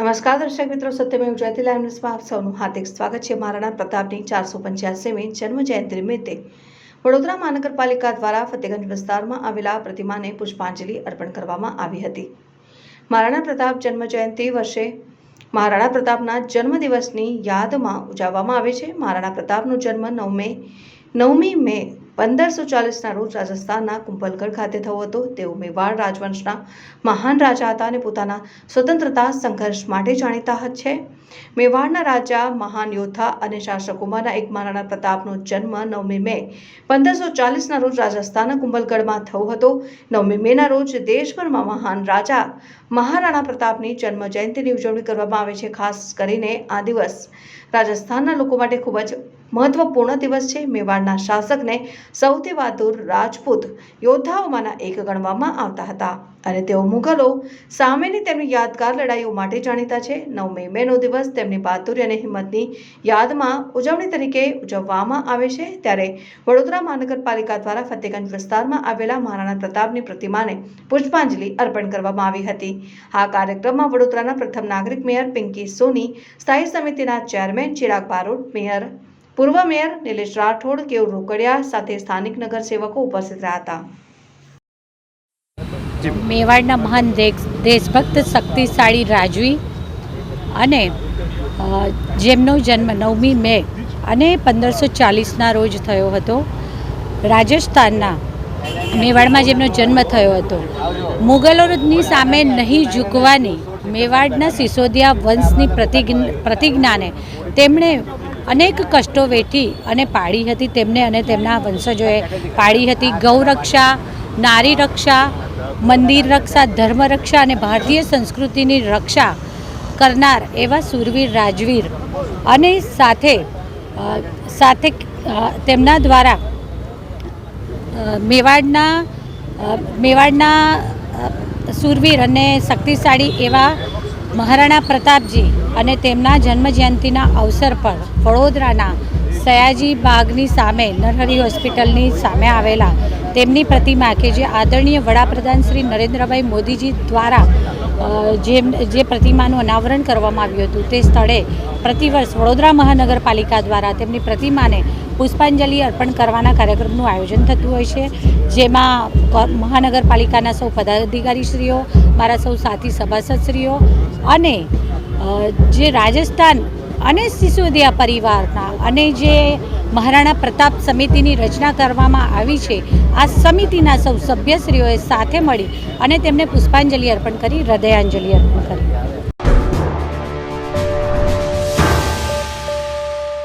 નમસ્કાર દર્શક મિત્રો, સત્યમેવ જયતી લાઈવ ન્યૂઝમાં આપ સૌનું હાર્દિક સ્વાગત છે. મહારાણા પ્રતાપની ચારસો પંચ્યાસીમી જન્મ જયંતિ નિમિત્તે વડોદરા મહાનગરપાલિકા દ્વારા ફતેગંજ વિસ્તારમાં આવેલા પ્રતિમાને પુષ્પાંજલિ અર્પણ કરવામાં આવી હતી. મહારાણા પ્રતાપ જન્મ જયંતિ વર્ષે મહારાણા પ્રતાપના જન્મદિવસની યાદમાં ઉજવવામાં આવે છે. મહારાણા પ્રતાપનો જન્મ નવ મે નવમી મે પંદરસો ચાલીસના રોજ રાજસ્થાનના કુંભલગઢ ખાતે થયો હતો. તેઓ મેવાડ રાજવંશના મહાન રાજા હતા અને પોતાના સ્વતંત્રતા સંઘર્ષ માટે જાણીતા છે. મેવાડના રાજા, મહાન યોદ્ધા અને શાસકોમાંના એક મહારાણા પ્રતાપનો જન્મ નવમી મે પંદરસો ચાલીસના રોજ રાજસ્થાનના કુંભલગઢમાં થયો હતો. નવમી મેના રોજ દેશભરમાં મહાન રાજા, મહારાણા પ્રતાપની જન્મ જયંતિની ઉજવણી કરવામાં આવે છે. ખાસ કરીને આ દિવસ રાજસ્થાનના લોકો માટે ખૂબ જ મહત્વપૂર્ણ દિવસ છે. મેવાડના શાસકને સૌથી બહાદુર રાજપૂત યોદ્ધાઓમાંના એક ગણવામાં આવતા હતા અને તેઓ મુઘલો સામેની તેમની યાદગાર લડાઈઓ માટે જાણીતા છે. નવમી મેનો દિવસ તેમની બહાદુરી અને હિંમતની યાદમાં ઉજવણી તરીકે ઉજવવામાં આવે છે. ત્યારે વડોદરા મહાનગરપાલિકા દ્વારા ફતેગંજ વિસ્તારમાં આવેલા મહારાણા પ્રતાપની પ્રતિમાને પુષ્પાંજલિ અર્પણ કરવામાં આવી હતી. આ કાર્યક્રમમાં વડોદરાના પ્રથમ નાગરિક મેયર પિંકી સોની, સ્થાયી સમિતિના ચેરમેન ચિરાગ બારોટ, મેયર પૂર્વ મેયર નિલેશ રાઠોડ કેવ રોકડિયા સાથે સ્થાનિક નગરસેવકો ઉપસ્થિત રહ્યા હતા. મેવાડના મહાન દેશ દેશભક્ત શક્તિશાળી રાજવી અને જેમનો જન્મ નવમી મે અને પંદરસો ચાલીસના રોજ થયો હતો રાજસ્થાનના મેવાડમાં જેમનો જન્મ થયો હતો. મુગલોની સામે નહીં ઝૂકવાની મેવાડના સિસોદિયા વંશની પ્રતિજ્ઞ પ્રતિજ્ઞાને તેમણે અનેક કષ્ટો વેઠી અને પાડી હતી તેમને અને તેમના વંશજોએ. પાડી હતી ગૌરક્ષા, નારી રક્ષા, મંદિર રક્ષા, ધર્મ રક્ષા અને ભારતીય સંસ્કૃતિની રક્ષા કરનાર એવા સુરવીર, રાજવીર અને સાથે સાથે તેમના દ્વારા મેવાડના મેવાડના સુરવીર અને શક્તિશાળી એવા મહારાણા પ્રતાપજી અને તેમના જન્મજયંતિના અવસર પર વડોદરાના સયાજી બાગની સામે નરહરી હોસ્પિટલની સામે આવેલા તેમની પ્રતિમા કે જે આદરણીય વડાપ્રધાન શ્રી નરેન્દ્રભાઈ મોદીજી દ્વારા જે જે પ્રતિમાનું અનાવરણ કરવામાં આવ્યું હતું તે સ્થળે પ્રતિવર્ષ વડોદરા મહાનગરપાલિકા દ્વારા તેમની પ્રતિમાને પુષ્પાંજલિ અર્પણ કરવાના કાર્યક્રમનું આયોજન થતું હોય છે, જેમાં મહાનગરપાલિકાના સૌ પદાધિકારીશ્રીઓ, મારા સૌ સાથી સભાસદશ્રીઓ અને જે રાજસ્થાન અને સિસોદિયા પરિવારના અને જે મહારાણા પ્રતાપ સમિતિની રચના કરવામાં આવી છે, આ સમિતિના સૌ સભ્યશ્રીઓએ સાથે મળી અને તેમને પુષ્પાંજલિ અર્પણ કરી, હૃદયાંજલિ અર્પણ કરી.